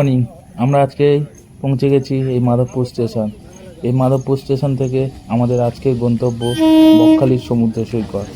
Morning আমরা আজকে পৌঁছে গেছি এই মাধবপুর স্টেশন। এই মাধবপুর স্টেশন থেকে আমাদের আজকের গন্তব্য বকখালির সমুদ্র সৈকত।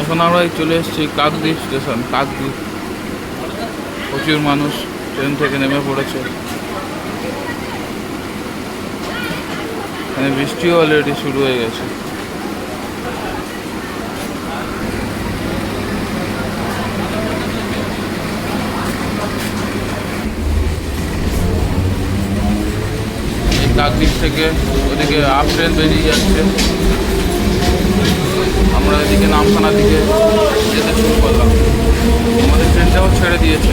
এখন আমরা চলে এসেছি কাকদ্বীপ স্টেশন, কাকদ্বীপ। প্রচুর মানুষ ট্রেন থেকে নেমে পড়েছে। এখানে বৃষ্টিও অলরেডি শুরু হয়ে গেছে। কাকদ্বীপ থেকে ওদিকে আপ ট্রেন বেরিয়ে যাচ্ছে। আমরা এদিকে নামখানা দিকে যেতে শুরু করলাম। আমাদের ট্রেনটাও ছেড়ে দিয়েছে।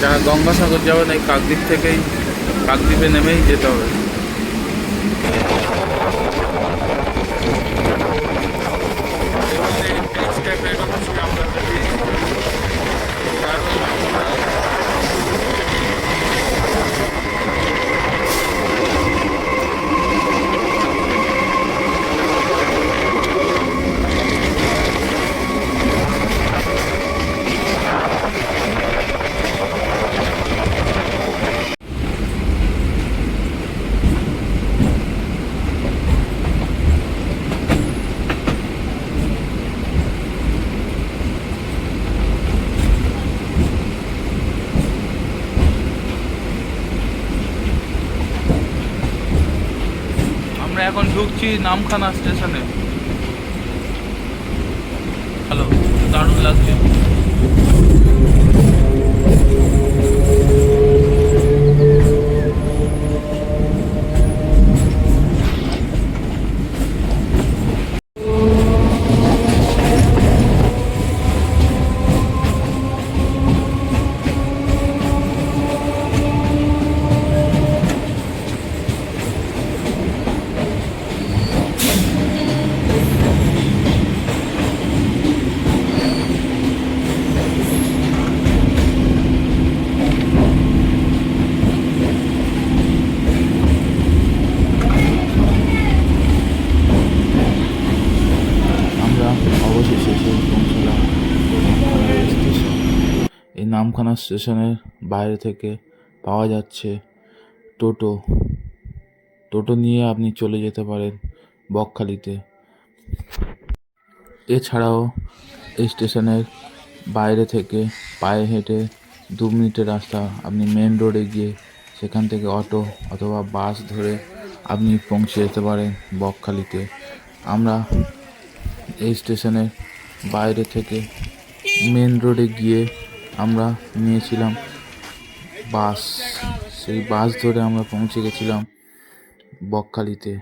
যারা গঙ্গাসাগর যাবেন এই কাকদ্বীপ থেকেই কাকদ্বীপে নেমেই যেতে হবে। এখন ঢুকছি নামখানা স্টেশনে। হ্যালো দারুণ লাগছে। স্টেশনের বাইরে থেকে পাওয়া যাচ্ছে টোটো। টোটো নিয়ে আপনি চলে যেতে পারেন বকখালিতে। এছাড়াও এই স্টেশনের বাইরে থেকে পায়ে হেঁটে দু মিনিটের রাস্তা আপনি মেন রোডে গিয়ে সেখান থেকে অটো অথবা বাস ধরে আপনি পৌঁছে যেতে পারেন বকখালিতে। আমরা এই স্টেশনের বাইরে থেকে মেন রোডে গিয়ে আমরা নিয়েছিলাম বাস সেই বাস ধরে আমরা পৌঁছে গেছিলাম বকখালিতে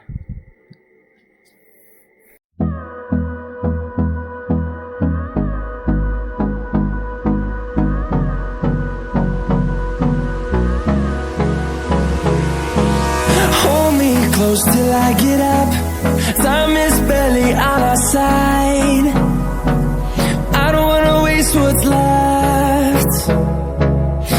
close till I get up. Time is barely on our side. I don't wanna waste what's left.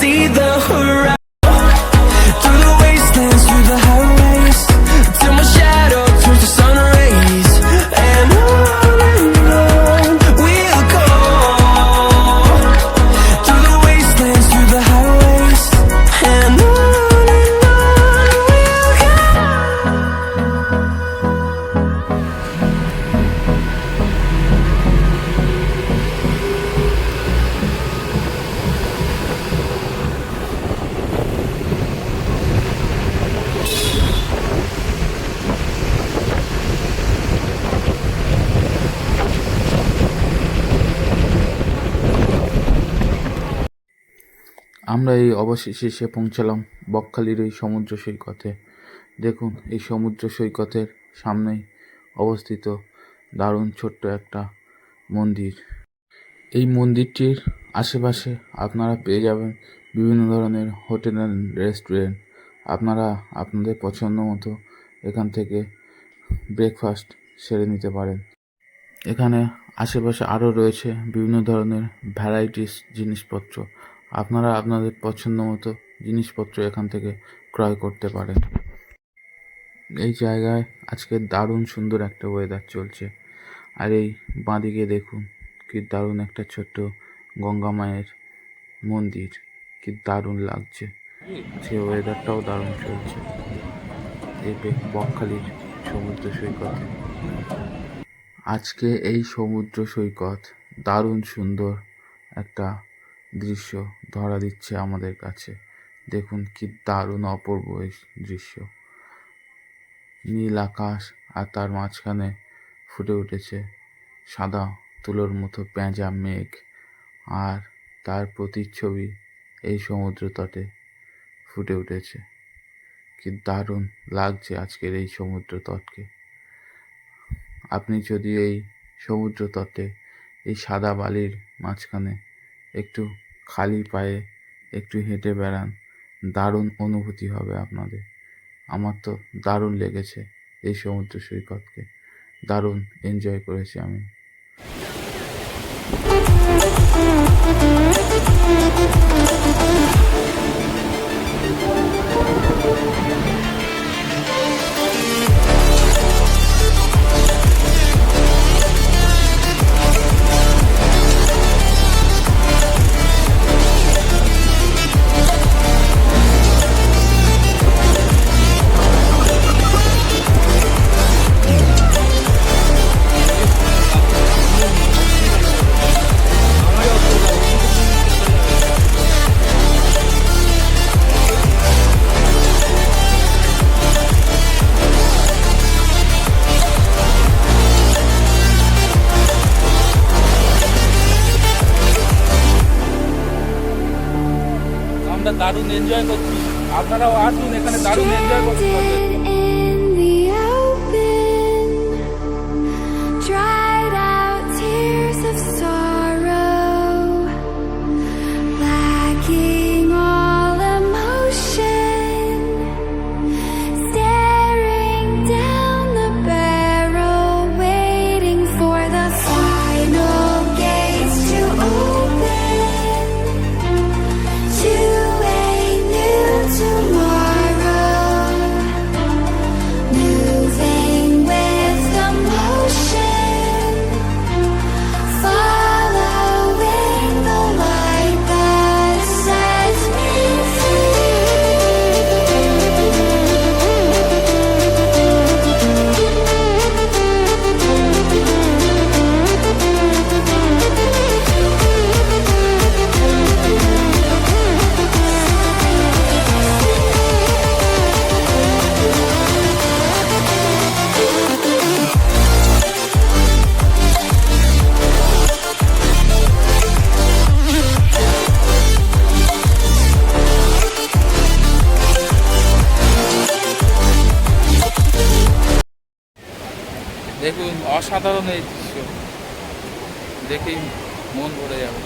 see the horizon. আমরা এই অবশেষে এসে পৌঁছালাম বকখালির এই সমুদ্র সৈকতে। দেখুন, এই সমুদ্র সৈকতের সামনেই অবস্থিত দারুণ ছোট্ট একটা মন্দির। এই মন্দিরটির আশেপাশে আপনারা পেয়ে যাবেন বিভিন্ন ধরনের হোটেল অ্যান্ড রেস্টুরেন্ট। আপনারা আপনাদের পছন্দ মতো এখান থেকে ব্রেকফাস্ট সেরে নিতে পারেন। এখানে আশেপাশে আরও রয়েছে বিভিন্ন ধরনের ভ্যারাইটিস জিনিসপত্র। আপনারা আপনাদের পছন্দ মতো জিনিসপত্র এখান থেকে ক্রয় করতে পারেন। এই জায়গায় আজকে দারুণ সুন্দর একটা ওয়েদার চলছে। আর এই বাঁদিকে দেখুন, কি দারুণ একটা ছোট্ট গঙ্গা মায়ের মন্দির, কি দারুণ লাগছে। সে ওয়েদারটাও দারুণ চলছে। এই বকখালির সমুদ্র সৈকত। আজকে এই সমুদ্র সৈকত দারুণ সুন্দর একটা দৃশ্য ধরা দিচ্ছে আমাদের কাছে। দেখুন কি দারুণ অপূর্ব এই দৃশ্য। নীল আকাশ আর তার মাঝখানে ফুটে উঠেছে সাদা তুলোর মতো পেঁজা মেঘ আর তার প্রতিচ্ছবি এই সমুদ্র তটে ফুটে উঠেছে। কি দারুণ লাগছে আজকের এই সমুদ্র তটকে। আপনি যদি এই সমুদ্র তটে এই সাদা বালির মাঝখানে একটু খালি পায়ে একটু হেঁটে বেড়ান। দারুণ অনুভূতি হবে আপনাদের। আমার তো দারুণ লেগেছে এই সমুদ্র সৈকতকে। দারুণ এনজয় করেছি আমি। এনজয় করছি। আপনারাও আসুন এখানে দারুণ এনজয় করতে পারবেন অসাধারণ এই দৃশ্য। দেখেই মন ভরে যাবে।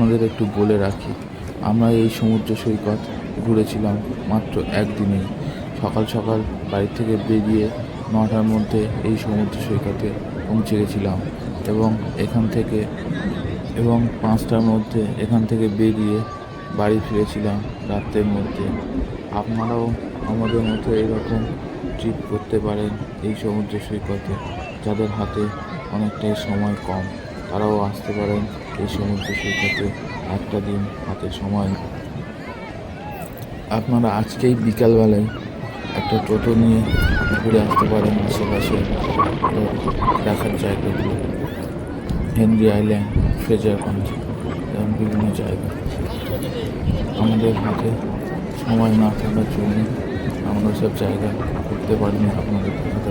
আপনাদের একটু বলে রাখি, আমরা এই সমুদ্র সৈকত ঘুরেছিলাম মাত্র একদিনেই। সকাল সকাল বাড়ি থেকে বেরিয়ে নটার মধ্যে এই সমুদ্র সৈকতে পৌঁছে গেছিলাম এবং এখান থেকে, এবং পাঁচটার মধ্যে এখান থেকে বেরিয়ে বাড়ি ফিরেছিলাম রাত্রের মধ্যে। আপনারাও আমাদের মতো এরকম ট্রিপ করতে পারেন এই সমুদ্র সৈকতে, যাদের হাতে অনেকটাই সময় কম। তারাও আসতে পারেন এই সমুদ্র সৈকতে একটা দিন হাতে সময়। আপনারা আজকেই বিকালবেলায় একটা টোটো নিয়ে ঘুরে আসতে পারেন আশেপাশে। দেখার জায়গাগুলো হেনরি আইল্যান্ড ফ্রেজারগঞ্জ এবং বিভিন্ন জায়গা। আমাদের হাতে সময় না থাকার জন্য আমরা সব জায়গা ঘুরতে পারিনি, আপনাদের দেখাতে